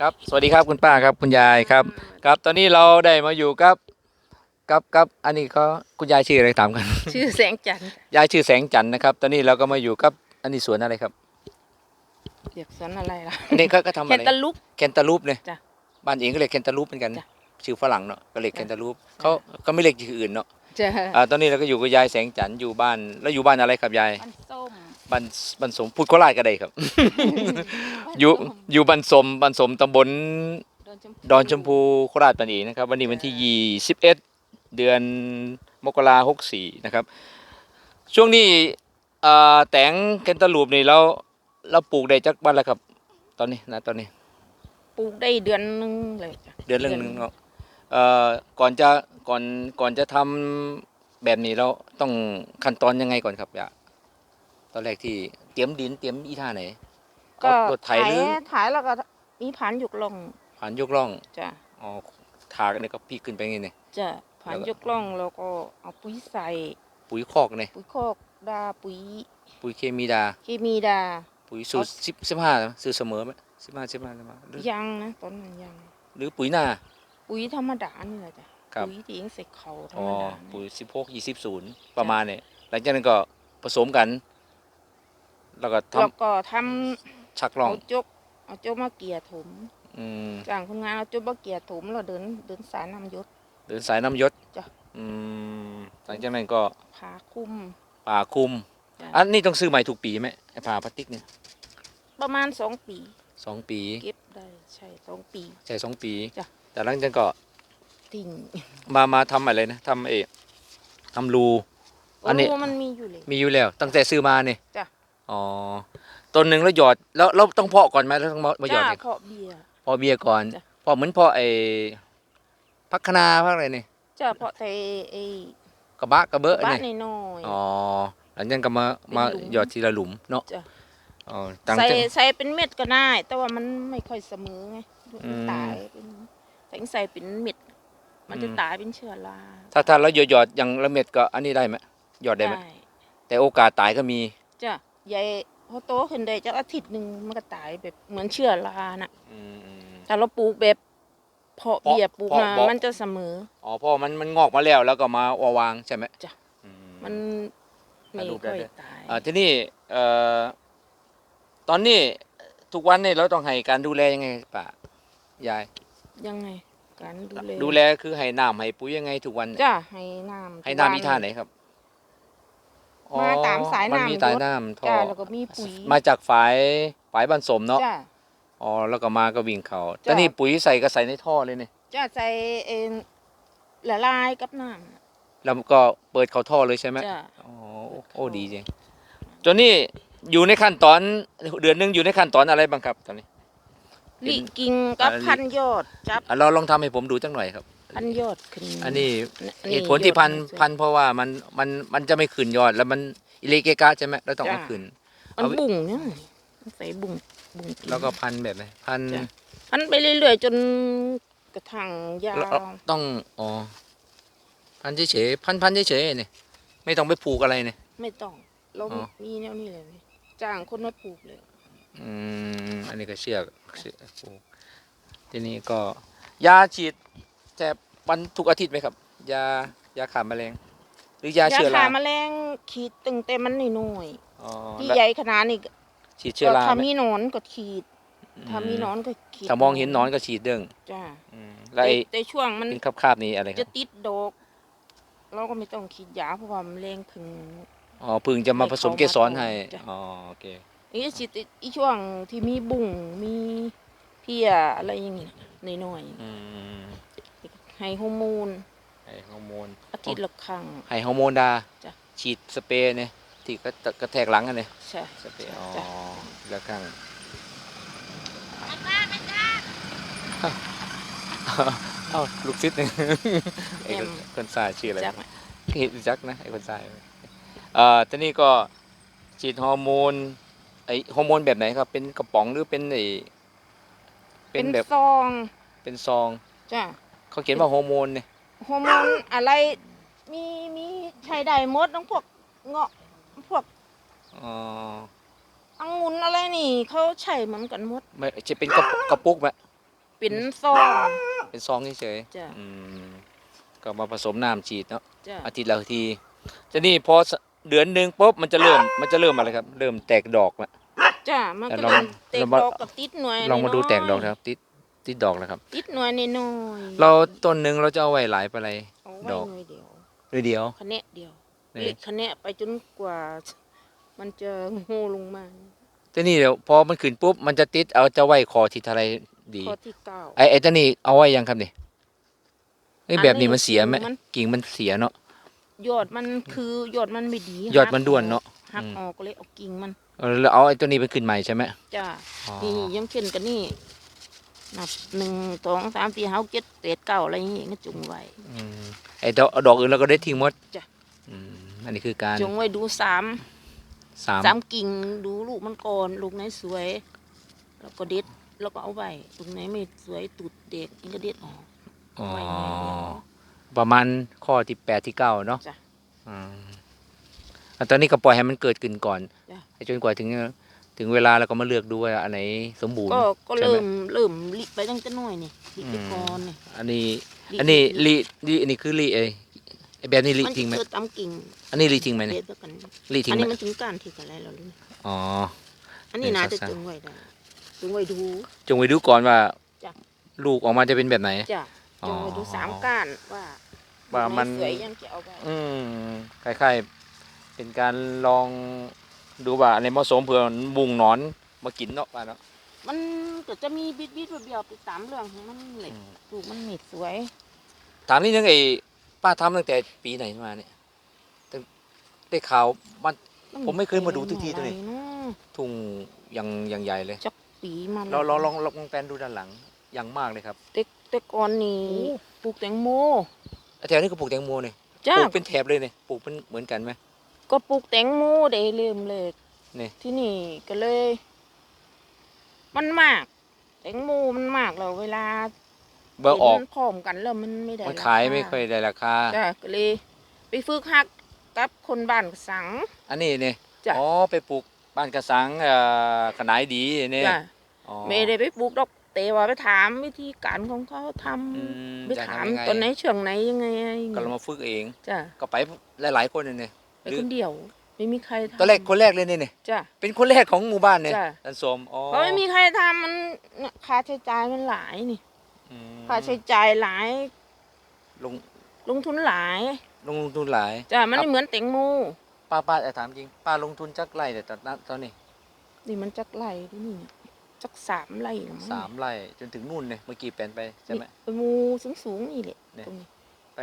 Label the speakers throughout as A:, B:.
A: ครับ สวัสดีครับคุณป้าครับคุณยายครับ ครับตอนนี้เราได้มาอยู่กับกับกับอันนี้เขาคุณยายชื่ออะไรถามกัน
B: ชื่อแสงจันทร์
A: ยายชื่อแสงจันทร์นะครับ ตอนนี้เราก็มาอยู่กับอันนี้สวนอะไรครับ
B: เรียกสวนอะไรล่ะ
A: อันนี้เขาก็ทำ
B: แค
A: อะ
B: น
A: ไร
B: ตาลูป
A: แคนตาลูปเนี่ย
B: จ้ะ
A: บ้านเองก็เรียกแคนตาลูปเหมือนกัน
B: จ้ะ
A: ชื่อฝรั่งเนาะก็เรียกแคนตาลูป
B: จ้ะ
A: เขาก็ไม่เรียกชื่ออื่นเนาะ
B: จะ
A: อ่าตอนนี้เราก็อยู่กับยายแสงจันทร์อยู่บ้านแล้วอยู่บ้านอะไรครับยาย
B: มันส้ม
A: บ้านบ้านสมพูดโคราชก็ได้ครับ อยู่อยู่บ้านสมบ้านสมตำบลดอนชมพูโคราชปันอีนะครับ วันนี้วันที่21เดือนมกราหกสี่นะครับ ช่วงนี้เอ่อแตงแคนตาลูปนี่เราเราปลูกได้จักบ้านแล้วครับ ตอนนี้นะตอนนี้
B: ปลูกได้เดือนหนึงเลยจ้ะ
A: เดือนละหนึ่งเนาะเอ่อก่อนจะก่อนก่อนจะทำแบบนี้เราต้องขั้นตอนยังไงก่อนครับอย่า ตอนแรกที่เตรียมดินเตรียมอีท่าไหน
B: ก็
A: เอารถไถ
B: ไถ
A: หรือ
B: ถ่ายแล้วก็มีผ่านยุกลง
A: ผ่านยกล่อง
B: จ้ะ
A: อ๋อถากเนี่ยก็พี่ขึ้นไปไงเนี่ย
B: จะผ่าน
A: แล้วก็
B: ยุกลงแล้วก็เอาปุ๋ยใส่
A: ปุ๋ยคอกเนี่ย
B: ปุ๋ยคอกดาปุ๋ย
A: ปุ๋ยเคมีดา
B: เคมีดา
A: ปุ๋ยสูตรสิบสิบห้าซื้อเสมอไหมสิบห้าสิบห้าหรือ
B: ยังนะตอนนั้นยัง
A: หรือปุ๋ยหน้า
B: ปุ๋ยธรรมดานี่แหละจ้ะ
A: ครับ
B: ปุ๋ยที่เองใส่เขาธร
A: อ๋อ
B: รมดา
A: ปุ๋
B: เนี่ย
A: ยสิบหกยี่สิบศูนย์ประมาณเนี่ยหลังจากนั้นก็ผสมกัน แล้วก็ท
B: แล้วก็ทำำ
A: ชักล่อง
B: เอาจกเอาจกมาเกี่ยถม
A: อืม
B: จ้างคนงานเอาจกมาเกี่ยถมเราเดินเดินสายน้ำยศ
A: เดินสายน้ำยศ
B: จ้ะ
A: อืมหลังจากนั้นก็
B: ผาคุ้ม
A: ป่าคุม
B: จ้ะ
A: อันนี้ต้องซื้อใหม่ถูกปีไหมไอ้ผ่าพลาสติกเนี่ย
B: ประมาณสองปี
A: สองปี
B: เก็บได้ใช่สองปี
A: ใช่สองปี
B: จ้ะ
A: แต่หลังจากนั้นก็
B: ทิ้ง
A: มามาทำอะไรนะทำเอทำรู อันนี้
B: โมันมีอยู่เลย
A: มีอยู่แล้ว ตั้งแต่ซื้อมาเนี่ย
B: จ้ะ
A: อ๋อต้นหนึ่งแล้วหยอดแล้วเราต้องเพาะก่อนไหมแล้วต้องมามาหยอ
B: จ้า
A: ดเนี่ย
B: เพาะเบียร์
A: พอเบียร์ก่อน
B: จ้ะ
A: พอเหมือนพอไอ้พักคนาพักอะไรนี่
B: จ้าเพาะแต่ไอ้
A: กระบะกระเบอะ
B: บ้า
A: นี่
B: นน้อย
A: อ๋อหลังจากนั้นก็มามา
B: เป็นหลุม
A: หยอดทีละหลุมเนาะ
B: จ้ะ
A: อ๋อตั้ง
B: ใส่
A: ใจ
B: ใส่เป็นเม็ดก็ได้ แต่ว่ามันไม่ค่อยเสมอไง
A: อื
B: มัน
A: ม
B: ตายเป็นแต่ใส่เป็นเม็ด มันจะ
A: อืม
B: ตายเป็นเชื้อรา
A: ถ้าถ้าเราหยอดหยอดอย่างละเม็ดก็อันนี้ได้ไหมหยอดได้ไหมแต่โอกาสตายก็มี
B: จ้ะ ใหญ่พอโตขึ้นได้จากอาทิตย์หนึ่งมันก็ตายแบบเหมือนเชื้อราน่ะ
A: อืมอืม
B: แต่เราปลูกแบบเพาะ
A: เพาะ
B: เบียร์ปลูก
A: เพาะ
B: มา
A: บอก
B: มันจะเสมอ
A: อ๋อเพอมันมันงอกมาแล้วแล้วก็มาวางใช่ไหม
B: จ้ะ
A: อื
B: มันไม่
A: ถ่ายรูปได้
B: ค่อย
A: ด้วย
B: ตาย
A: อ่าทีนี้เอ่อตอนนี้ทุกวันนี่เราต้องให้การดูแลยังไงป่ายาย
B: ยังไงการดูแล
A: ดูแลคือให้น้ำให้ปุ๋ยยังไงทุกวันเนี่ย
B: จ้ะให้น้ำ
A: ให้น้ำอีท่าไหนครับอ๋อ
B: มาตามสาย
A: มัน
B: น้ำ
A: มีสายน้ำท่อ
B: จ้ะแล้วก็มีปุ๋ย
A: มาจากฝายฝายบ้านสมเนาะ
B: จ้ะ
A: อ๋อแล้วก็มาก็วิ่งเขา
B: จ้ะ
A: แต่นี่ปุ๋ยใส่ก็ใส่ในท่อเลยเนี่ย
B: จ้ะใส่เองละลายกับน้ำ
A: แล้วก็เปิดเขาท่อเลยใช่ไหม
B: จ้ะ
A: อ๋อโอ้ดีจริงจนนี่อยู่ในขั้นตอนเดือนหนึงอยู่ในขั้นตอนอะไรบ้างครับตอนนี้เป็น
B: ลิกิ่งกับ
A: อ่าลิ
B: พันยอดจับ
A: อะเราลองทำให้ผมดูจังหน่อยครับ
B: พันยอดขึ้น
A: อันนี้
B: อัน
A: เห
B: นี้
A: ตุผลที่พัน
B: ยอด
A: พันเพราะว่ามันมันมันจะไม่ขึ้นยอด แล้วมันอิเลเกกะใช่ไหมเราต้องเอา
B: จ้ะ
A: ขึ้น
B: มัน
A: เอาไว้
B: บุ่งเนี่ยมันใส่บุ่งบุ่งง
A: แล้วก็พันแบบไหนพัน
B: จ้ะพันไปเรื่อยๆจนกระทั่งยา
A: แล้ว
B: ว
A: ต้องอ๋อพันเฉยๆพันพันเฉยๆเนี่ยไม่ต้องไปผูกอะไรเนี่ย
B: ไม่ต้องเรา
A: อ๋อ
B: มีแนวนี้เลยจ้างคนมาปลูกเลย
A: อืมอันนี้ก็เชือกเชือกผูกทีนี้ก็ยาฉีดแทบ วันทุกอาทิตย์ไหมครับ ยายาขาแมลง หรือยาเชื้อ
B: ขา
A: รา
B: แมลงขีดตึงแต่มันน้อย
A: อ๋อ
B: ๆที่
A: แล้ว
B: ใหญ่ขนาดนี้ก็
A: ฉีดเชื้อรา
B: ถ้า
A: ไหม
B: มีหนอนก็ขีดถ้ามีหนอนก็ขีด
A: ถ้ามองเห็นหนอนก็ฉีดเด้ง
B: จ้า
A: อืมแล้วไอ้
B: แต่แต่ช่วงมัน
A: เป็นคราบๆนี้อะไรค
B: จะ
A: รับ
B: ติดดอก เราก็ไม่ต้องขีดยาเพราะว่ามันแรงถึง
A: อ๋อพึ่งจะมาผสมเกสรให้
B: จ้ะ
A: อ๋อโอเค
B: อีกสิอีช่วงที่มีบุ่งมีเพียอะไรอย่างงี้หน่อย
A: อืม
B: ๆ ให้ฮอร์โมน
A: ให้ฮอร์โมน
B: อาทิตย์ละครั้ง
A: ให้ฮอร์โมนดา
B: จ้ะ
A: ฉีดสเปรย์เนี่ยที่กระกระแทกหลังกันเนี่ย
B: ใช่
A: สเปรย์อ๋อ
B: จ้ะ
A: แล้วข้างเอ้าลูกซิดหนึ่งไอ้คนคนทรายชื่ออะไร
B: จักไหม
A: เห็นจักนะไอ้คนทรายเอ่อตอนนี้ก็ฉีดฮอร์โมนไอฮอร์โมนแบบไหนครับ เป็นกระป๋องหรือเป็นไอเป็
B: เป็นน
A: แบบ
B: ซอง
A: เป็นซอง
B: จ้ะ
A: เขาเขียนว่าฮอร์โมนเนี่ย
B: ฮอร์โมนอะไรมีมีใช้ได้หมดทั้งพวกเงาะพวก
A: อ๋อ
B: องุ่นอะไรนี่เขาใช้เหมือนกันหมด
A: ไม่จะเป็นกระปุกกระปุกไหม
B: เป็นซอง
A: เป็นซองเฉย
B: จ้ะ
A: ๆอืมก็มาผสมน้ำฉีดเนาะ
B: จ้ะ
A: อาทิตย์ละทีจะนี่พอสเดือนหนึ่งปุ๊บมันจะเริ่มมันจะเริ่มอะไรครับ เริ่มแตกดอกละ
B: จ้ะมัน
A: แต่
B: ก็
A: ลอง
B: เต็ม
A: เรามา
B: ดอกกับติดหน่วย
A: ลองมาดู
B: น้ยๆ
A: แตกดอกนะครับ ติด ติดดอกแล้วครับ
B: ติดหน่วยน้อยๆ
A: เราต้นหนึ่งเราจะเอาไว้หลายไปอะไร
B: เอา
A: ด
B: ไว้
A: อก
B: หน่วยเดียว
A: เลยเดียว
B: คะแนนเดียว
A: นี่
B: เล็กคะแนนไปจนกว่า มันจะโง่ลงมา
A: แต่นี่เดี๋ยวพอมันขึ้นปุ๊บมันจะติดเอาจะไว้คอที่ทะเลดี
B: ข้อที่เก้า
A: ไอ้ไอ้ตัวนี้เอาไว้ยังครับนี่ไอ้
B: อันนี้
A: แบบนี้มันเสียไหม
B: มัน
A: กิ่งมันเสียเนาะ
B: ยอดมันคือยอดมันไม่ดี
A: ยอดมันด้วนเนอะ
B: หัก
A: อืม
B: ออกก็เลยเอากิ่งมัน
A: เออแล้วเอาไอ้ตัวนี้ไปขึ้นใหม่ใช่ไหม
B: จ้า
A: อ๋อ
B: นี่ยังขึ้นกันนี่ นับหนึ่งสองสามสี่ห้าเจ็ดแปดเก้าอะไรอย่างงี้ก็จุงไว้
A: อืมไอ้ดอกดอกอื่นเราก็ได้ทิ้งหมด
B: จ้ะ
A: อืมอันนี้คือการ
B: จุงไว้ดูสาม
A: สาม
B: สามกิ่งดูลูกมันก่อนลูกไหนสวย แล้วก็เด็ดแล้วก็เอาไว้ตรงไหนไม่สวยตุดเด็กนี่ก็เด็ดออก
A: อ๋อ
B: ไว้หน่อยเดียว
A: ประมาณข้อที่แปดที่เก้าเนาะ
B: จ้ะ
A: อืมอะตอนนี้ก็ปล่อยให้มันเกิดขึ้นก่อน
B: จ้ะ
A: ให้จนกว่าถึง ถึงเวลาเราก็มาเลือกดูว่าอันไหนสมบูรณ์
B: ก็ก็
A: ใช่ไหม
B: เริ่มเริ่มลิไปตั้งแต่น้อยนี่ลิไป
A: อืม
B: ก่อนนี่
A: อันนี้
B: ลิ
A: อันนี้ลีลีอันนี้คือลีเอยไอ้แบบนี้ลี
B: มัน
A: จริงไหม
B: จะเกิดตามกิ่ง
A: อันนี้ลีจริงไหมเนี่ย
B: เด็ดแล้วกัน
A: ลีจริง
B: อัน
A: ไหม
B: นี้มันถึงการที่กันอะไรเราเลย
A: อ๋อ
B: อันนี้
A: เป็น
B: น่าจะ
A: สั้นๆ
B: จึงไว้ได้จึงไว้ดู
A: จงไปดูก่อนว่า
B: จ้ะ
A: ลูกออกมาจะเป็นแบบไหน
B: จ้ะ
A: อ๋อ
B: จึงไว้ดูสามก้านว่า
A: ว่ามัน
B: สวยยังจะเอาไป
A: อืมคล้ายๆเป็นการลอง ดูว่าอันไหนเหมาะสมเผื่อมันบุงหนอนมากินเนาะป้าเนาะ
B: มันก็จะมีบิดบิดๆเบี้ยวๆไปตามเรื่องของมันเหล็ก
A: อืม
B: ดูมันเหม็ดสวย
A: ถามนิดนึงไอ้ป้าทำตั้งแต่ปีไหนมาเนี่ยตั้งได้ข่าวมันผมไม่เคยมาดูทุกทีตัวนี้
B: อะไรเนาะ
A: ทุ่งยังยังใหญ่เลย
B: จักปีมา
A: เรา
B: แล้ว
A: เราลองลองแปลนดูด้านหลังยังมากเลยครับ
B: แต่แต่ก่อนนี่
A: โอ้
B: ปลูกแตงโม
A: แถวนี้ก็ปลูกแตงโมเนี่ย
B: จ้า
A: ปลูกเป็นแถบเลยเนี่ยปลูกเป็นเหมือนกันไหม
B: ก็ปลูกแตงโมได้เริ่มเลย
A: นี่
B: ที่นี่ก็เลย มันมาก แตงโมมันมากแล้วเวลา
A: เบอร์ออก
B: เห็นพร้อมกันแล้วมันไม่ได้
A: มัน
B: ร
A: ขายไม่ค่อยได้ราคา
B: จ้าก็เลยไปฝึกหักกับคนบ้านกระสัง
A: อันนี้เนี่ย
B: จ้ะ
A: อ๋อไปปลูกบ้านกระสังเอ่อขนายดีเนี่ย
B: จ้า
A: อ๋อ
B: ไม่ได้ไปปลูกดอกแต่ว่าไปถามวิธีการของเขาทำ
A: อืม
B: ไป
A: จะ
B: ถาม
A: ทำยังไง
B: ตอนไหนช่วงไหนยังไงอะไรอย่าง
A: ก็
B: เงี้
A: เรา
B: ย
A: มาฝึกเอง
B: จ้า
A: ก็ไปหลายๆคนเลยเนี่ย
B: ไปคนเดียว ไม่มีใครทำ
A: ตอนแรกคนแรกเลยเนี่ยเนี่ย
B: จ้า
A: เป็นคนแรกของหมู่บ้านเนี่ย
B: จ้ะ
A: ท่านสมอ๋อ
B: เพราะไม่มีใครทำมันเนี่ยค่าใช้จ่ายมันหลายนี่
A: อืม
B: ค่าใช้จ่ายหลาย
A: ลง
B: ลงทุนหลาย
A: ลงทุนหลาย
B: จ้ามัน
A: ครับ
B: ไม่เหมือนแตงโม
A: ป้าป้าจะถามจริง ป้าลงทุนจักไร่แต่ตอนนั้นตอนนี้
B: นี่มันจักไร่ด้วยนี่จักสามไร่หรือมั้ง
A: สามไร่จนถึงนู่นเนี่ยเมื่อกี้แปลนไปใช่ไหม
B: นี่ไปมูสูงสูงๆนี่แหละ
A: เนี่ย
B: ตรงนี้
A: ไป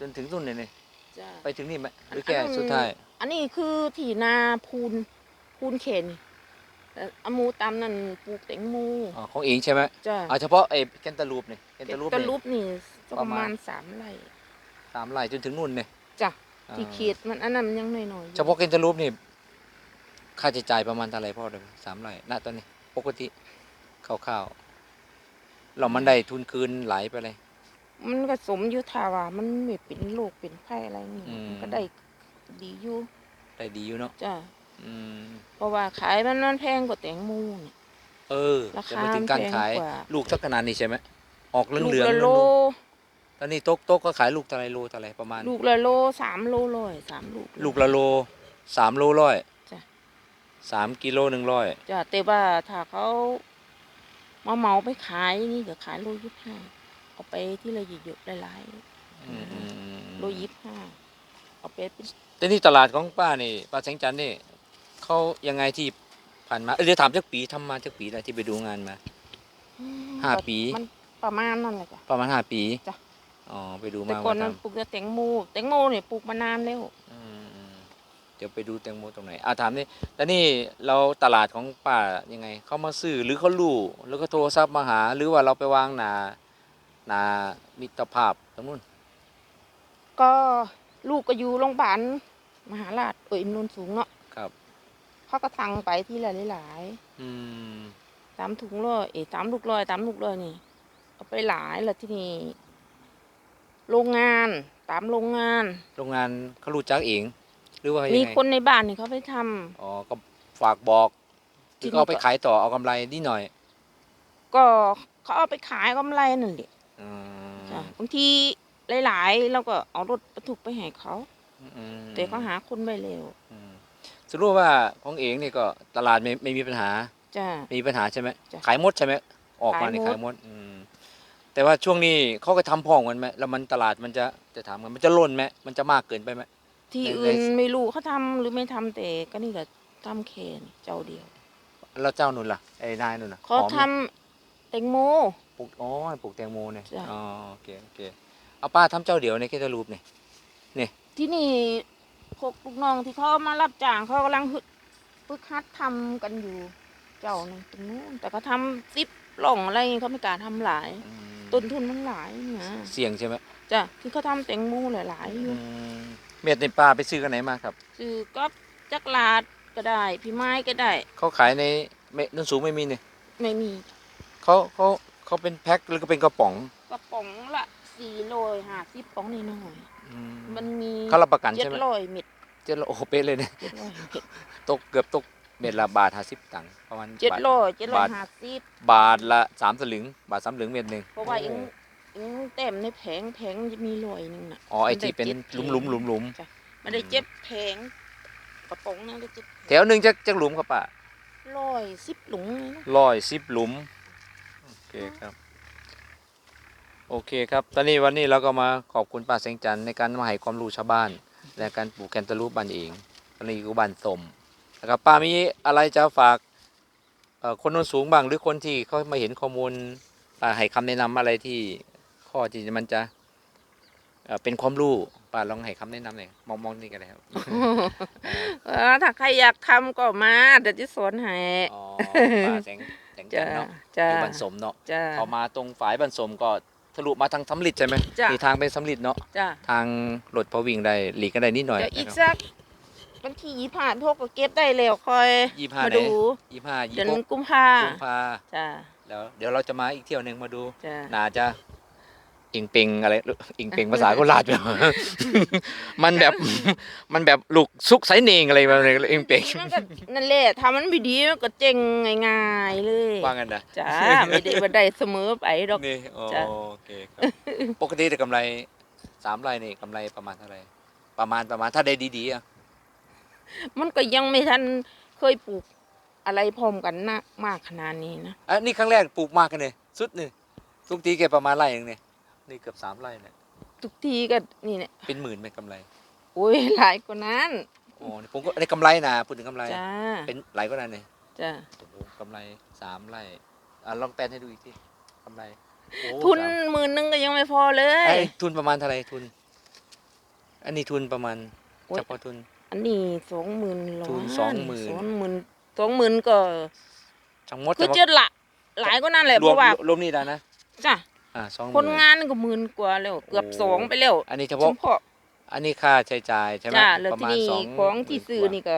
A: จนถึงนู่นเนี่ยเนี่ย
B: จ้า
A: ไปถึงนี่ไหมหรือ
B: อัน
A: แค่
B: นั้น
A: สุดท้าย
B: อันนี้คือที่นาพูนพูนเขนแต่อามูตามนั่นปลูกแตงโม
A: อ๋อของเองใช่ไหม
B: จ้า
A: เอาเฉพาะไอ้แคนตาลูปเนี่ยแคนตาลูป
B: ตะ
A: เนี่ย
B: ลุปนี่ประ
A: ประมา
B: มา
A: ณ
B: ณสามไร่
A: สามไร่จนถึงนู่นเนี่ย
B: จ้ะ
A: อ่า
B: ที่เขตมันอันนั้นมันยังน้อยๆอยู่
A: เฉพาะแคนตาลูปนี่ค่าใช้จ่ายประมาณเท่าไหรพ่อเลยสามไร่ณตอนนี้ ปกติคร่าวๆเรามันได้ทุนคืนไหลายไปเลย
B: มันก็สมอยู่ท่าว่า มันไม่เป็นโรคเป็นไข้อะไรนี่
A: อืม
B: มันก็ได้ดีอยู่
A: ได้ดีอยู่เนาะ
B: จ้ะ
A: อืม
B: เพราะว่าขายมันมันแพงกว่าแตงโมนี่
A: เออ
B: ราคา
A: จะไปถึงการขาย
B: แพงกว่า
A: ลูกสักขนาดนี้ใช่ไหมออกเหลือง
B: ลูก
A: เหลือง
B: ละโล
A: ตอนนี้โต๊ะโต๊ะก็ขายลูกเท่าไหรโลเท่าไหรประมาณ
B: ลูกละโลสามโลร้อยสามลูก
A: ลูกละโลสามโลร้อย
B: จ้ะ
A: สามกิโลหนึ่งร้อย
B: จ้ะแต่ว่าถ้าเขามาเหมาไปขายนี่ก็ขายโลยี่สิบห้า เอาไปที่ละเยอะๆหลาย
A: อืมอืมอืม
B: ๆโลยี่สิบห้าเอาไปเป็น
A: แต่นี่ตลาดของป้านี่ป้าแสงจันทร์นี่เขายังไงที่ผ่านมาเอ้ยเดี๋ยวถามจักปีทำมาจักปีอะไรที่ไปดูงานมา ห้าปี
B: มันประมาณนั่นแหละจ้ะ
A: ประมาณห้าปี
B: จ้ะ
A: อ๋อไปดู
B: แต่
A: มา
B: ก่อน
A: ว่า
B: นั้น
A: ทำ
B: ปลูกแต่แตงโมแตงโมเนี่ยปลูกมานานแล้ว
A: อืมอืมเดี๋ยวไปดูแตงโมตรงไหนอ่าถามนี่แล้วนี่เราตลาดของป้ายังไงเขามาซื้อหรือเขารู้หรือเขาโทรศัพท์มาหา หรือว่าเราไปวางหนาห นามิตรภาพตรงนู้น
B: ก็ลูกก็อยู่โรงพยาบาลมหาราชเอ้ยนนสูงเนาะ
A: ครับ
B: เขาก็สั่งไปที่หลายหลาย
A: อืม
B: ๆสามถุงร้อยเอ้ยสามลูกร้อยสามลูกร้อยนี่เอาไปหลายแล้วที่นี่โรงงานตามโรงงาน
A: โรงงานเขารู้จักเองหรือว่ายัง
B: มี
A: ไง
B: คนในบ้านนี่เขาไปทำ
A: อ๋อก็ฝากบอกห
B: ที่
A: รือ
B: นี่
A: ก็เอาไป
B: ก็
A: ขายต่อเอากำไรนิดหน่อย
B: ก็เขาเอาไปขายกำไรนั่นแหละ
A: อืม
B: จ้ะบางทีหลายๆ เราก็เอารถบรรทุกไปให้เขา
A: อืม
B: แต่เขาหาคนไม่เร็ว
A: อืมสรุปว่าของเองนี่ก็ตลาดไม่ไม่มีปัญหา
B: จ้า
A: มีปัญหาใช่ไหม
B: จ้ะ
A: ขายหมดใช่ไหมออกมาใน
B: ขา
A: ขายย
B: ห
A: ห
B: ม
A: ม
B: ด
A: ดอืมแต่ว่าช่วงนี้เขาก็ทำพ่องกันไหมแล้วมันตลาดมันจะจะถามกันมันจะล้นไหมมันจะมากเกินไปไหม
B: ที่
A: ใน
B: อื่น
A: ใน
B: ไม่รู้เขาทำหรือไม่ทำแต่ก็นี่ก็ทำเคนเจ้าเดียว
A: แล้วเจ้านุ่นล่ะไอ้นายนุ่นล่ะ
B: เขา
A: หอมไหม
B: ทำแตงโม
A: ปลูกอ๋อปลูกแตงโมเนี่ย
B: จ้ะ
A: อ๋อโอเคโอเคเอาป้าทำเจ้าเดียวในแค่จะรูปนี่
B: ที่นี่พวกลูกน้องที่เขามารับจ้างเขากำลังฝึกหัดทำกันอยู่ เจ้าหนึงตรงนู้นแต่เขาทำซิปหล่องอะไรเขาไม่กล้าทำหลาย
A: อืม
B: ต้นทุนมันหลายนะ
A: เสี่ยงใช่ไหม
B: จ้ะที่เขาทำแตงโมหลายๆอยู่
A: อืมเม็ดในปลาไปซื้อกันไหนมาครับ
B: ซื้อก็จักรลาดก็ได้ พี่ไม้ก็ได้
A: เขาขายในเม็ดนุ่นสูงไม่มีเนี่ย
B: ไม่มี
A: เขาเขา เขาเป็นแพ็คหรือก็เป็นกระป๋อง
B: กระป๋องละสี่โลห้าสิบป๋องนี่น้อย
A: อืม
B: ๆมันมี
A: เขารับประกัน
B: เจ็ด
A: ใช่ไหม
B: ร้อยเม็ด
A: เจ็ดร้อยโอ้โหเป๊ะเลยเนี่ย
B: เจ็ดร้อยเม็ด
A: ตกเกือบตกเม็ดละบาทห้าสิบตังค์ประมาณ
B: เจ็ด
A: บาท
B: ร้อยเจ็ดร้อย
A: บาท
B: ห้าสิบบา
A: ทละสามสลึง บาทสามสลึงเม็ดหนึ่ง
B: เพราะว่าเองเองเต็มในแผงแผงจะมีร้อยหนึ่งน่ะ
A: อ๋อไอที่เป็นหลุมหลุมหลุมหลุม
B: จ้ะมันได้เจ็บแผงกระป๋องนึงได้เจ็บ
A: แถวหนึ่งจะจะหลุมครับป้า
B: ร้อยสิบหลุงเลยนะ
A: ร้อยสิบหลุมโอ เคครับ โอเคครับ ตอนนี้วันนี้เราก็มาขอบคุณป้าแสงจันทร์ในการมาให้ความรู้ชาวบ้าน และการปลูกแคนตาลูปบ้านเองตอนนี้คือบ้านสมนะครับป้ามีอะไรจะฝากเอ่อคนโน้นสูงบ้างหรือคนที่เขามาเห็นข้อมูลป้าให้คำแนะนำอะไรที่ข้อที่มันจะเอ่อเป็นความรู้ป้าลองให้คำแนะนำหน่อยมองมองนี่กันเลยครับ
B: เออถ้าใครอยากทำก็มาเดี๋ยวจะสอนให้
A: อ๋อป้าแสง แสงจั
B: จ้าน
A: ทร์เนาะ
B: จ้า
A: อยู่บ้านสมเนาะ
B: จ้า
A: พอมาตรงฝายบ้านสมก็ทะลุมาทางสำลิดใช่ไหม
B: จ้ะ
A: มีทางเป็นสำลิดเนาะ
B: จ้า
A: ทางรถพอวิ่งได้หลีกกันได้นิดหน่อย
B: เดี๋ยวอีก
A: นะครับ
B: สักวันที่ยี่ผ่านพวกก็เก็บได้แล้วคอย
A: ยี่ห้า
B: มา
A: ไหน
B: ดู
A: ยี่ห้ายี่
B: เดือน
A: หก
B: กุมภา
A: กุมภา
B: จ้า
A: แล้วเดี๋ยวเราจะมาอีกเที่ยวหนึ่งมาดู
B: จ้า
A: น่าจะ อิงเปงอะไรอิงเปงภาษาโคราชแบบมันแบบมันแบบลูกซุกไซเนงอะไรแบบนี้อิงเปง
B: มันก็นั่นแหละถ้ามันไม่ดีมันก็เจ๊งง่ายๆเลย
A: ว่างันนะ
B: จ้าไม่ได้ว่าได้เสมอไปดอก
A: นี่โอ
B: จ้ะ
A: เคครับปกติแต่กำไรสามไร่นี่กำไรประมาณเท่าไหร่ประมาณประมาณถ้าได้ดีๆอะ
B: มันก็ยังไม่ทันเคยปลูกอะไรพร้อมกันนะมากขนาดนี้นะ
A: อันนี้ครั้งแรกปลูกมากกันเลยสุดนี่ทุกทีแกประมาณไร่หนึงเนี่ย นี่เกือบสามไร่เนี่ย
B: ทุกทีก็นี่เนี่ย
A: เป็นหมื่นไหมกำไร
B: โอ้ยหลายกว่านั้น
A: โอ้นี่ผมก็ในกำไรนะพูดถึงกำไร
B: จ้า
A: เป็นหลายก็นั้นเลย
B: จ้า
A: โอ้โหกำไรสามไร่อะลองแปลนให้ดูอีกทีกำไรโอ้
B: ทุน
A: สาม
B: หมื่นหนึงก็ยังไม่พอเลย
A: ไอ้ทุนประมาณเท่าไหรทุน อันนี้ทุนประมาณ
B: โอ้ย
A: เฉพาะทุน
B: อันนี้สองหมื่นล้าน
A: ทุน20,000
B: สองหมื่นสองหมื่นก็
A: ทั้งหมด
B: คือ
A: แต่ว่า
B: จะละหลายกว่านั้นแหละ
A: ร
B: เพ
A: วม
B: ราะว่า
A: รวมนี่ได้นะ
B: จ้ะ
A: อ่าสองห
B: คน
A: มื่น
B: งานก็หมื่นกว่าแล้วเกือบ
A: โอ้
B: สองไปแล้ว
A: อันนี้เฉ
B: เฉ
A: พาะ
B: พาะ
A: อันนี้ค่าใช้จ่ายใช่ไหม
B: จ้าแล้ว
A: ประ
B: ที่
A: มาณ
B: นี่
A: สอง
B: ของที่ซื้อ
A: หมื่
B: นี่ก็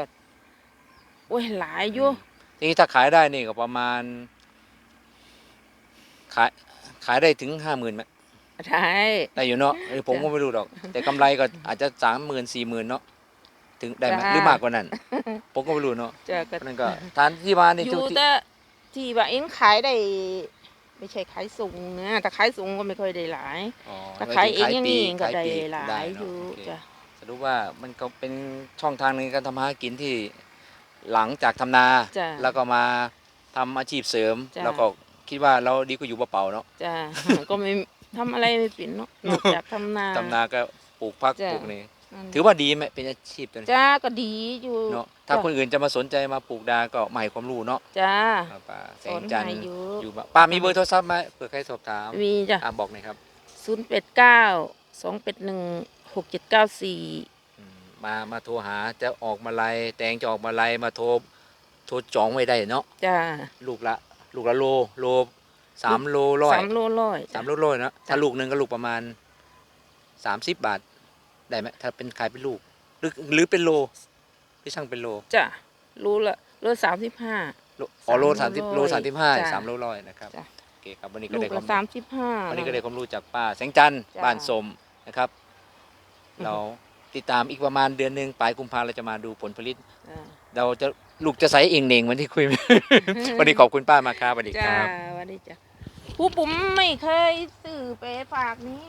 B: โอ้ยหลายอยู่
A: ทีนี้ถ้าขายได้นี่ก็ประมาณ ขายขายได้ถึงห้าหมื่นไหม
B: ใช่
A: ได้อยู่เนาะเออผม
B: จ้ะ
A: ก็ไม่รู้หรอก แต่กำไรก็อาจจะสามหมื่นสี่หมื่นเนาะถึงได้ไหม
B: จ้ะ
A: หรือมากกว่านั้น ผมก็ไม่รู้เนาะ
B: จ้ะก็
A: นั่นก็ทานที่มาใน
B: อ
A: ทุก
B: ยู่
A: ที่
B: แต่ที่ว่าเองขายได้ ไม่ใช่ขายส่งนะแต่ขายส่งก็ไม่ค่อยได้หลาย
A: อ๋อ
B: แต่ขายเองอย่างนี้
A: ปลี
B: ก็
A: ขาย
B: ได้
A: ปลีก
B: หลา
A: ได้
B: ย
A: เนะ
B: อยู่
A: โเค
B: จ้ะ
A: สรุปว่ามันก็เป็นช่องทางในการทำมาหากินที่หลังจากทำนา
B: จ้ะ
A: แล้วก็มาทำอาชีพเสริม
B: จ้ะ
A: แล้วก็คิดว่าเราดีกว่าอยู่เปล่าๆเนาะ
B: จ้ะก็ไม่ทำอะไรไม่เป็นเนาะนอกจากทำนา
A: ทำนาก็ปลูกพัก
B: จ้ะ
A: ปลูกนี่
B: นั่น
A: ถือว่าดีไหมเป็นอาชีพตัวนี้
B: จ้าก็ดีอยู่
A: เนาะถ้าคนอื่นจะมาสนใจมาปลูกดาก็มาให้ความรู้เนาะ
B: จ้า
A: อ่าป้าแส
B: สองน
A: จันท
B: ให้
A: ร์
B: อยู่
A: อยู่บ้านป้ามีเบอร์โทรศัพท์ไหมเผื่อใครสอบถาม
B: มีจ้ะ
A: อ่าบอกหน่อยครับ
B: ศูนย์เป็ดเก้าสองเป็ดหนึ่งหกเจ็ดเก้าสี่
A: อืมมามาโทรหาจะออกมาลัยแตงจะออกมาลัยมาโทรโทรจองไว้ได้เนาะ
B: จ้า
A: ลูกละลูกละโลโลสามโลร้อย
B: สามโลร้อย
A: สามโลร้อยเนาะถ้าลูกหนึ่งก็ลูกประมาณสามสิบบาท ได้ไหมถ้าเป็นขายเป็นลูก หรือหรือเป็นโลพี่ช่างเป็นโล
B: จ้ะรู้ละโลสามสิบห้า
A: โลอ๋อโล
B: สา
A: สามม
B: โล
A: สิบ
B: ร้อย
A: โลสามสิบห้า
B: จ้ะ
A: สามโลร้อยนะครับ
B: จ้ะ
A: โอเคครับวันนี้ก็
B: ลู
A: ได้
B: ก
A: ควา
B: ละ
A: ม
B: สามสิบห้า
A: วันนี้ก็ได้ความรู้จากป้าแสงจันทร์
B: จ้ะ
A: บ้านสมนะครับเราติดตามอีกประมาณเดือนหนึ่งปลายกุมภาเราจะมาดูผลผลิต
B: จ้ะ
A: เราจะลูกจะใส่เองเน่งเหมือนที่คุย วันนี้ขอบคุณป้ามากครับสวัสดีค
B: จ้า
A: รับ
B: สวัสดีจ้ะผู้ปุ๋มไม่เคยซื้อไปฝากนี่